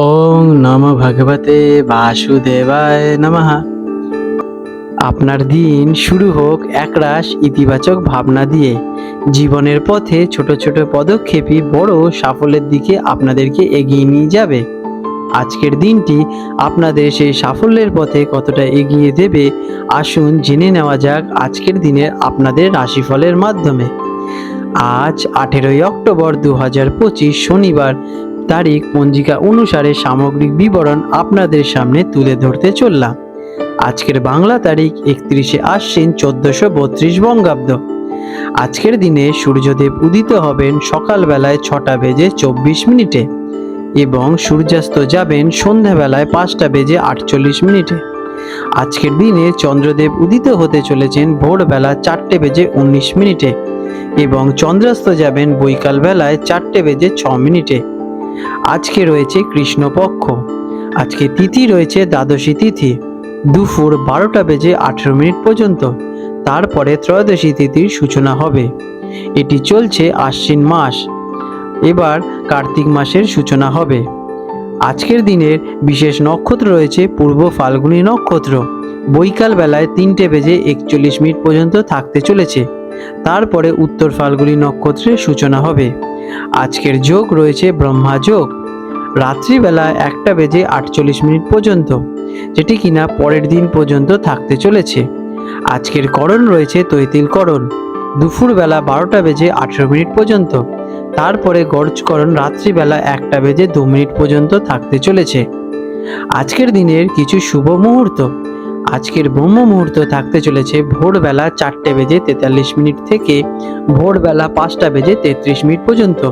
ওং নম ভগবতে বাসুদেবায় নমঃ। আপনার দিন শুরু হোক একরাশ ইতিবাচক ভাবনা দিয়ে। জীবনের পথে ছোট ছোট পদক্ষেপই বড় সাফল্যের দিকে আপনাদেরকে এগিয়ে নিয়ে যাবে। আজকের দিনটি আপনাদের সেই সাফল্যের পথে কতটা এগিয়ে দেবে, আসুন জেনে নেওয়া যাক আজকের দিনের আপনাদের রাশিফলের মাধ্যমে। আজ আঠেরোই অক্টোবর দু হাজার পঁচিশ শনিবার তারিখ পঞ্জিকা অনুসারে সামগ্রিক বিবরণ আপনাদের সামনে তুলে ধরতে চললাম। আজকের বাংলা তারিখ একত্রিশে আশ্বিন চোদ্দশো বত্রিশ বঙ্গাব্দ। আজকের দিনে সূর্যদেব উদিত হবেন সকালবেলায় ছটা বেজে চব্বিশ মিনিটে এবং সূর্যাস্ত যাবেন সন্ধ্যাবেলায় পাঁচটা বেজে আটচল্লিশ মিনিটে। আজকের দিনে চন্দ্রদেব উদিত হতে চলেছেন ভোরবেলা চারটে বেজে উনিশ মিনিটে এবং চন্দ্রাস্ত যাবেন বৈকাল বেলায় চারটে বেজে ছ মিনিটে। আজকে রয়েছে কৃষ্ণপক্ষ। আজকে তিথি রয়েছে দ্বাদশী তিথি। দুপুর বারোটা বেজে আঠেরো মিনিট পর্যন্ত। তারপরে ত্রয়োদশী তিথির সূচনা হবে। এটি চলছে আশ্বিন মাস। এবার কার্তিক মাসের সূচনা হবে। আজকের দিনের বিশেষ নক্ষত্র রয়েছে পূর্ব ফাল্গুনী নক্ষত্র। বৈকাল বেলায় তিনটে বেজে একচল্লিশ মিনিট পর্যন্ত থাকতে চলেছে। তারপরে উত্তর ফাল্গুনী নক্ষত্রের সূচনা হবে। আজকের যোগ রয়েছে ব্রহ্মা যোগ। রাত্রিবেলা একটা বেজে আটচল্লিশ মিনিট পর্যন্ত, যেটি কিনা পরের দিন পর্যন্ত থাকতে চলেছে। আজকের করণ রয়েছে তৈতিল করণ। দুপুরবেলা বারোটা বেজে আঠেরো মিনিট পর্যন্ত, তারপরে গর্জকরণ রাত্রিবেলা একটা বেজে দু মিনিট পর্যন্ত থাকতে চলেছে। আজকের দিনের কিছু শুভ মুহূর্ত। আজকের ব্রহ্ম মুহূর্ত থাকতে চলেছে ভোরবেলা চারটে বেজে তেতাল্লিশ মিনিট থেকে ভোরবেলা পাঁচটা বেজে তেত্রিশ মিনিট পর্যন্ত।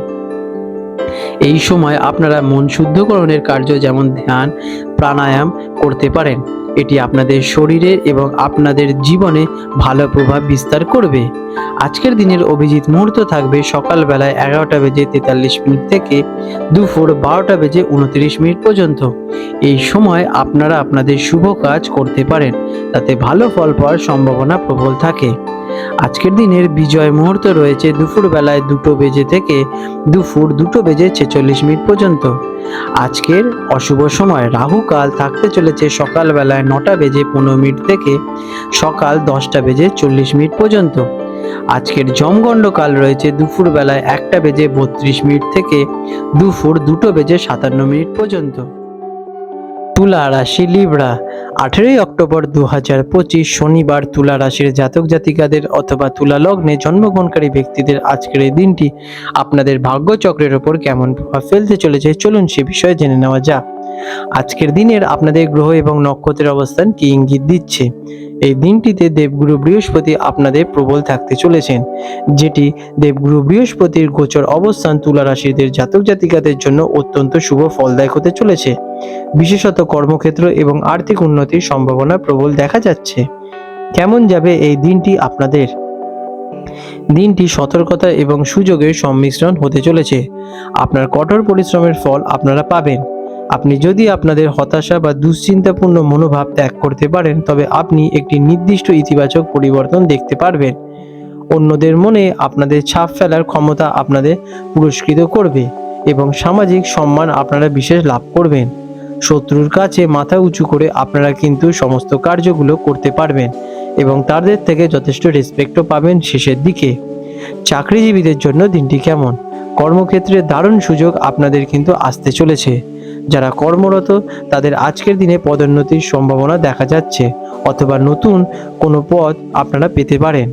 এই সময় আপনারা মন শুদ্ধকরণের কার্য যেমন ধ্যান, প্রাণায়াম করতে পারেন। এটি আপনাদের শরীরে এবং আপনাদের জীবনে ভালো প্রভাব বিস্তার করবে। আজকের দিনের অভিজিৎ মুহূর্ত থাকবে সকালবেলায় এগারোটা বেজে তেতাল্লিশ মিনিট থেকে দুপুর বারোটা বেজে উনত্রিশ মিনিট পর্যন্ত। এই সময় আপনারা আপনাদের শুভ কাজ করতে পারেন, তাতে ভালো ফল পাওয়ার সম্ভাবনা প্রবল থাকে। আজকের দিনের বিজয় মুহূর্ত রয়েছে দুপুর বেলায় দুটো বেজে থেকে দুপুর দুটো বেজে ছেচল্লিশ মিনিট পর্যন্ত। আজকের অশুভ সময়, রাহু কাল থাকতে চলেছে সকালবেলায় নটা বেজে পনেরো মিনিট থেকে সকাল দশটা বেজে চল্লিশ মিনিট পর্যন্ত। আজকের জমগণ্ড কাল রয়েছে দুপুর বেলায় একটা বেজে বত্রিশ মিনিট থেকে দুপুর দুটো বেজে সাতান্ন মিনিট পর্যন্ত। তুলা রাশি লিব্রা আঠেরোই অক্টোবর দু হাজার পঁচিশ শনিবার তুলা রাশির জাতক জাতিকাদের অথবা তুলা লগ্নে জন্মগ্রহণকারী ব্যক্তিদের আজকের এই দিনটি আপনাদের ভাগ্যচক্রের ওপর কেমন প্রভাব ফেলতে চলেছে, চলুন সে বিষয়ে জেনে নেওয়া যাক। আজকের দিনের আপনাদের গ্রহ এবং নক্ষত্রের অবস্থান কি ইঙ্গিত দিচ্ছে? এই দিনটিতে দেবগুরু বৃহস্পতি আপনাদের প্রবল থাকতে চলেছেন, যেটি দেবগুরু বৃহস্পতির গোচর অবস্থান তুলা রাশিদের জাতক জাতিকাদের জন্য অত্যন্ত শুভ ফলদায়ক হতে চলেছে। বিশেষত কর্মক্ষেত্র এবং আর্থিক উন্নতির সম্ভাবনা প্রবল দেখা যাচ্ছে। কেমন যাবে এই দিনটি আপনাদের? দিনটি সতর্কতা এবং সুযোগের সম্মিশ্রণ হতে চলেছে। আপনার কঠোর পরিশ্রমের ফল আপনারা পাবেন। আপনি যদি আপনাদের হতাশা বা দুশ্চিন্তাপূর্ণ মনোভাব ত্যাগ করতে পারেন, তবে আপনি একটি নির্দিষ্ট ইতিবাচক পরিবর্তন দেখতে পারবেন। অন্যদের মনে আপনাদের ছাপ ফেলার ক্ষমতা আপনাদের পুরস্কৃত করবে এবং সামাজিক সম্মান আপনারা বিশেষ লাভ করবেন। শত্রুর কাছে মাথা উঁচু করে আপনারা কিন্তু সমস্ত কার্যগুলো করতে পারবেন এবং তাদের থেকে যথেষ্ট রেসপেক্টও পাবেন শেষের দিকে। চাকরিজীবীদের জন্য দিনটি কেমন? কর্মক্ষেত্রে দারুণ সুযোগ আপনাদের কিন্তু আসতে চলেছে। যারা কর্মরত, তাদের আজকের দিনে পদোন্নতির সম্ভাবনা দেখা যাচ্ছে অথবা নতুন কোনো পদ আপনারা পেতে পারেন।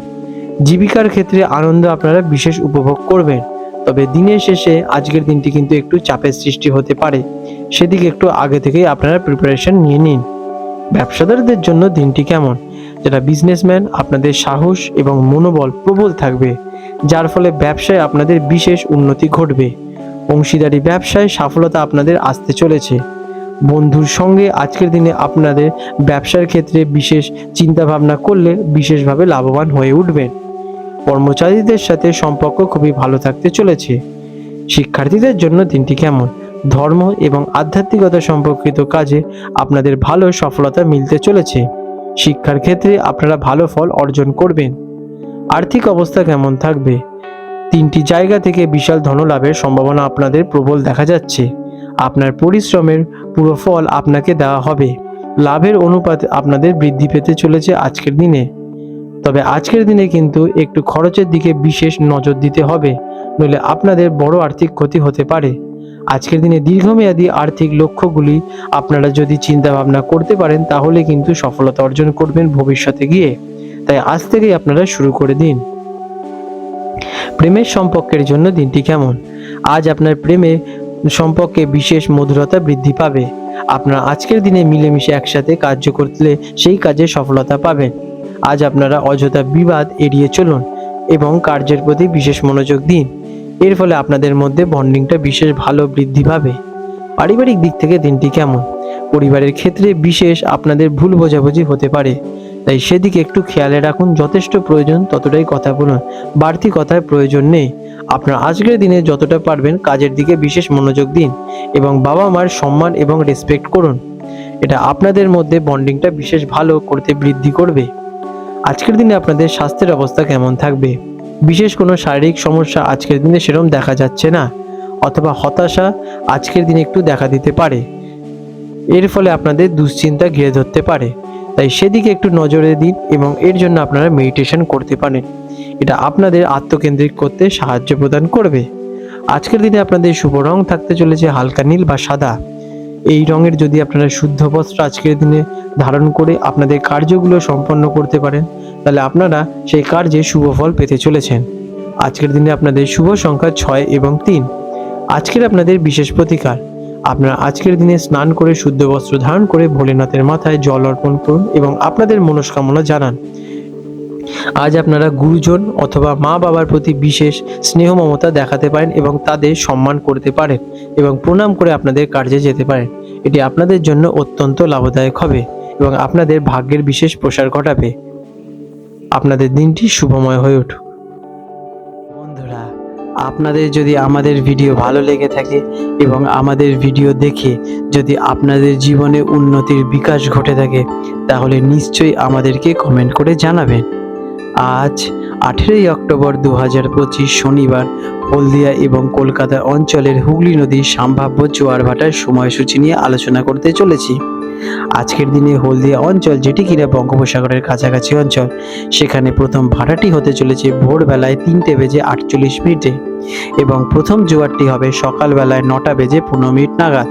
জীবিকার ক্ষেত্রে আনন্দ আপনারা বিশেষ উপভোগ করবেন, তবে দিনের শেষে আজকের দিনটি কিন্তু একটু চাপের সৃষ্টি হতে পারে। সেদিকে একটু আগে থেকেই আপনারা প্রিপারেশন নিয়ে নিন। ব্যবসাদারদের জন্য দিনটি কেমন? যারা বিজনেসম্যান আপনাদের সাহস এবং মনোবল প্রবল থাকবে, যার ফলে ব্যবসায় আপনাদের বিশেষ উন্নতি ঘটবে। অংশীদারি ব্যবসায় সফলতা আপনাদের আসতে চলেছে। বন্ধুর সঙ্গে আজকের দিনে আপনাদের ব্যবসার ক্ষেত্রে বিশেষ চিন্তা ভাবনা করলে বিশেষভাবে লাভবান হয়ে উঠবেন। কর্মচারীদের সাথে সম্পর্ক খুবই ভালো থাকতে চলেছে। শিক্ষার্থীদের জন্য দিনটি কেমন? ধর্ম এবং আধ্যাত্মিকতা সম্পর্কিত কাজে আপনাদের ভালো সফলতা মিলতে চলেছে। শিক্ষার ক্ষেত্রে আপনারা ভালো ফল অর্জন করবেন। আর্থিক অবস্থা কেমন থাকবে? তিনটি জায়গা থেকে বিশাল ধনলাভের সম্ভাবনা আপনাদের প্রবল দেখা যাচ্ছে। আপনার পরিশ্রমের পুরো ফল আপনাকে দেওয়া হবে। লাভের অনুপাত আপনাদের বৃদ্ধি পেতে চলেছে আজকের দিনে। তবে আজকের দিনে কিন্তু একটু খরচের দিকে বিশেষ নজর দিতে হবে, নইলে আপনাদের বড় আর্থিক ক্ষতি হতে পারে। আজকের দিনে দীর্ঘমেয়াদী আর্থিক লক্ষ্যগুলি আপনারা যদি চিন্তা ভাবনা করতে পারেন, তাহলে কিন্তু সফলতা অর্জন করবেন ভবিষ্যতে গিয়ে। তাই আজ থেকেই আপনারা শুরু করে দিন। প্রেমের সম্পর্কের জন্য দিনটি কেমন? আজ আপনার প্রেমে সম্পর্কে বিশেষ মধুরতা বৃদ্ধি পাবে। আপনারা আজকের দিনে মিলেমিশে একসাথে কার্য করলে সেই কাজে সফলতা পাবেন। আজ আপনারা অযথা বিবাদ এড়িয়ে চলুন এবং কার্যের প্রতি বিশেষ মনোযোগ দিন। এর ফলে আপনাদের মধ্যে বন্ডিংটা বিশেষ ভালো বৃদ্ধি পাবে। পারিবারিক দিক থেকে দিনটি কেমন? পরিবারের ক্ষেত্রে বিশেষ আপনাদের ভুল বোঝাবুঝি হতে পারে। তাই সেদিকে একটু খেয়ালে রাখুন, যথেষ্ট প্রয়োজন ততটাই কথা বলুন। বাড়তি কথার প্রয়োজন নেই। আপনার আজকের দিনে যতটা পারবেন কাজের দিকে বিশেষ মনোযোগ দিন এবং বাবা মার সম্মান এবং রেসপেক্ট করুন। এটা আপনাদের মধ্যে বন্ডিংটা বিশেষ ভালো করতে বৃদ্ধি করবে। আজকের দিনে আপনাদের স্বাস্থ্যের অবস্থা কেমন থাকবে? বিশেষ কোনো শারীরিক সমস্যা আজকের দিনে সেরকম দেখা যাচ্ছে না, অথবা হতাশা আজকের দিনে একটু দেখা দিতে পারে। এর ফলে আপনাদের দুশ্চিন্তা ঘিরে ধরতে পারে। তাই সেদিকে একটু নজরে দিন এবং এর জন্য আপনারা মেডিটেশন করতে পারেন। এটা আপনাদের আত্মকেন্দ্রিক করতে সাহায্য প্রদান করবে। আজকের দিনে আপনাদের শুভ রং থাকতে চলেছে হালকা নীল বা সাদা। এই রঙের যদি আপনারা শুদ্ধ বস্ত্র আজকের দিনে ধারণ করে আপনাদের কার্যগুলো সম্পন্ন করতে পারেন, তাহলে আপনারা সেই কার্যে শুভ ফল পেতে চলেছেন। আজকের দিনে আপনাদের শুভ সংখ্যা ছয় এবং তিন। আজকের আপনাদের বিশেষ প্রতিকার। আপনারা আজকের দিনে স্নান করে শুদ্ধ বস্ত্র ধারণ করে ভোলেনাথের মাথায় জল অর্পণ করুন এবং আপনাদের মনস্কামনা জানান। আজ আপনারা গুরুজন অথবা মা বাবার প্রতি বিশেষ স্নেহ মমতা দেখাতে পারেন এবং তাদের সম্মান করতে পারেন এবং প্রণাম করে আপনাদের কার্যে যেতে পারেন। এটি আপনাদের জন্য অত্যন্ত লাভদায়ক হবে এবং আপনাদের ভাগ্যের বিশেষ প্রসার ঘটাবে। আপনাদের দিনটি শুভময় হয়ে উঠুক। আপনাদের যদি আমাদের ভিডিও ভালো লেগে থাকে এবং আমাদের ভিডিও দেখে যদি আপনাদের জীবনে উন্নতির বিকাশ ঘটে থাকে, তাহলে নিশ্চয়ই আমাদেরকে কমেন্ট করে জানাবেন। আজ আঠেরোই অক্টোবর দু হাজার পঁচিশ শনিবার, হলদিয়া এবং কলকাতা অঞ্চলের হুগলি নদীর সম্ভাব্য জোয়ার ভাটার সময়সূচি নিয়ে আলোচনা করতে চলেছি। আজকের দিনে হলদিয়া অঞ্চল, যেটি কিনা বঙ্গোপসাগরের কাছাকাছি অঞ্চল, সেখানে প্রথম ভাটাটি হতে চলেছে ভোরবেলায় তিনটে বেজে আটচল্লিশ মিনিটে এবং প্রথম জোয়ারটি হবে সকালবেলায় নটা বেজে পনেরো মিনিট নাগাদ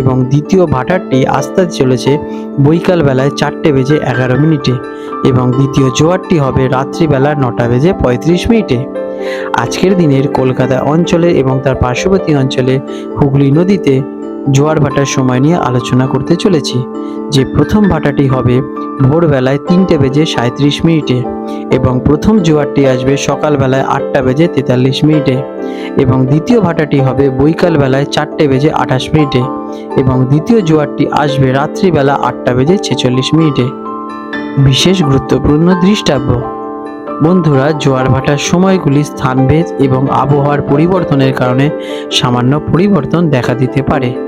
এবং দ্বিতীয় ভাটারটি আসতে চলেছে বৈকাল বেলায় চারটে বেজে এগারো মিনিটে এবং দ্বিতীয় জোয়ারটি হবে রাত্রিবেলা নটা বেজে পঁয়ত্রিশ মিনিটে। আজকের দিনের কলকাতা অঞ্চলে এবং তার পার্শ্ববর্তী অঞ্চলে হুগলি নদীতে জোয়ার ভাটার সময় নিয়ে আলোচনা করতে চলেছি। যে প্রথম ভাটাটি হবে ভোরবেলায় তিনটে বেজে সাঁত্রিশ মিনিটে এবং প্রথম জোয়ারটি আসবে সকালবেলায় আটটা বেজে তেতাল্লিশ মিনিটে এবং দ্বিতীয় ভাটাটি হবে বৈকাল বেলায় চারটে বেজে আঠাশ মিনিটে এবং দ্বিতীয় জোয়ারটি আসবে রাত্রিবেলা আটটা বেজে ছেচল্লিশ মিনিটে। বিশেষ গুরুত্বপূর্ণ দৃষ্টাব্য। বন্ধুরা, জোয়ার ভাটার সময়গুলি স্থানভেদ এবং আবহাওয়ার পরিবর্তনের কারণে সামান্য পরিবর্তন দেখা দিতে পারে।